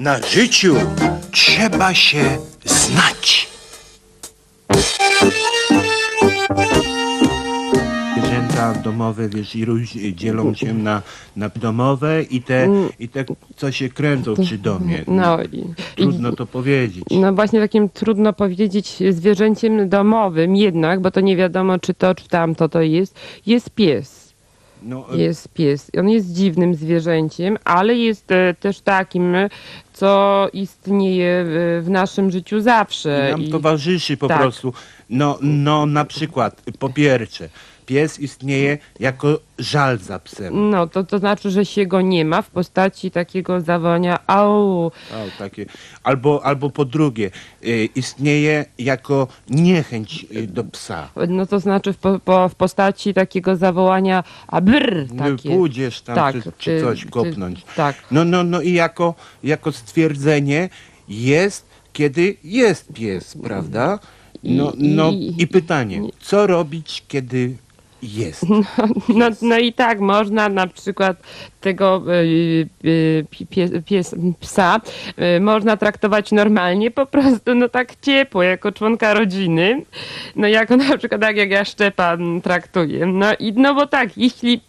Na życiu trzeba się znać. Zwierzęta domowe, wiesz, i róż, dzielą się na, na domowe i te, i te, co się kręcą przy domie. No, i, Trudno to powiedzieć. no właśnie takim trudno powiedzieć zwierzęciem domowym jednak, bo to nie wiadomo czy to, czy tamto to jest, jest pies. No, Jest pies. On jest dziwnym zwierzęciem, ale jest e, też takim, e, co istnieje w, naszym życiu zawsze. nam I- towarzyszy po tak. prostu. No, no na przykład, po pierwsze, pies istnieje jako żal za psem. No, to, to znaczy, że się go nie ma w postaci takiego zawołania au. O, takie. Albo, albo po drugie, y, istnieje jako niechęć y, do psa. No to znaczy w, po, po, w postaci takiego zawołania a brr, Nie takie. pójdziesz tam Tak, czy, czy ty- coś ty- kopnąć. tak. No, no, no i jako, jako stwierdzenie jest, kiedy jest pies, prawda? No, I- no i- pytanie, co robić, kiedy jest? No, no i tak, można na przykład tego y, y, pies, pies, psa y, można traktować normalnie, po prostu no tak ciepło, jako członka rodziny. No jako na przykład tak jak ja Szczepan traktuję. No i no bo tak, jeśli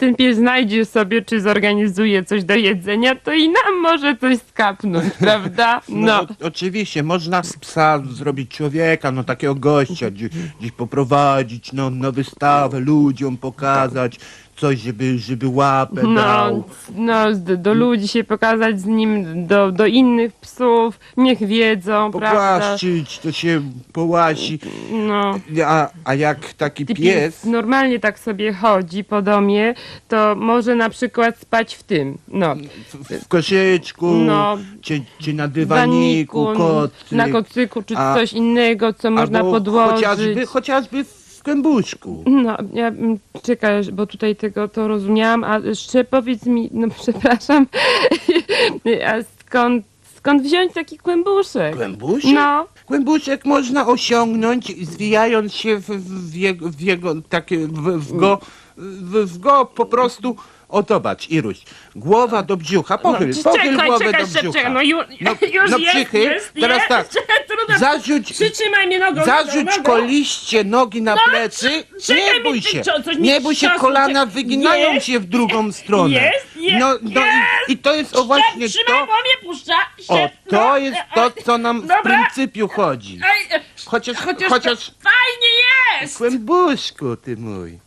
ten pies znajdzie sobie, czy zorganizuje coś do jedzenia, to i nam może coś skapnąć, prawda? No, No. o, oczywiście, można z psa zrobić człowieka, no takiego gościa, gdzieś, gdzieś poprowadzić, no na wystawę, ludziom pokazać coś, żeby, żeby łapę No, dał. no do, do ludzi się pokazać z nim, do, do innych psów, niech wiedzą, prawda? Popłaszczyć, to się połasi. No. A, a jak taki Ty pies, normalnie tak sobie chodzi po domie, to może na przykład spać w tym, no, w, w koszyczku, No. czy, czy na dywaniku, waniku, kocyk, na kocyku, czy A- coś innego, co można podłożyć. Chociażby, chociażby w kębuszku. No, ja mm, czekaj, bo tutaj tego to rozumiałam, a jeszcze powiedz mi, no przepraszam, a skąd, skąd wziąć taki kłębuszek? Kłębuszek? No. Kłębuszek można osiągnąć zwijając się w, w, jego, w jego takie, w, w go, w, w go po prostu, o zobacz Iruś, głowa do brzucha, pochyl, No, pochyl czekaj, głowę czekaj, do brzucha. czekaj, no już, No, już no jest, przychyl, jest, teraz tak, trudno. zarzuć, Przytrzymaj mnie nogą, zarzuć nogą, koliście nogi na plecy, czekaj nie bój się, nie bój się, kolana wyginają się w drugą stronę. no, no i, i to jest o właśnie to, o, to no, jest to, co nam w pryncypiu chodzi. Chociaż, chociaż, chociaż fajnie jest. Kłębuszku, ty mój.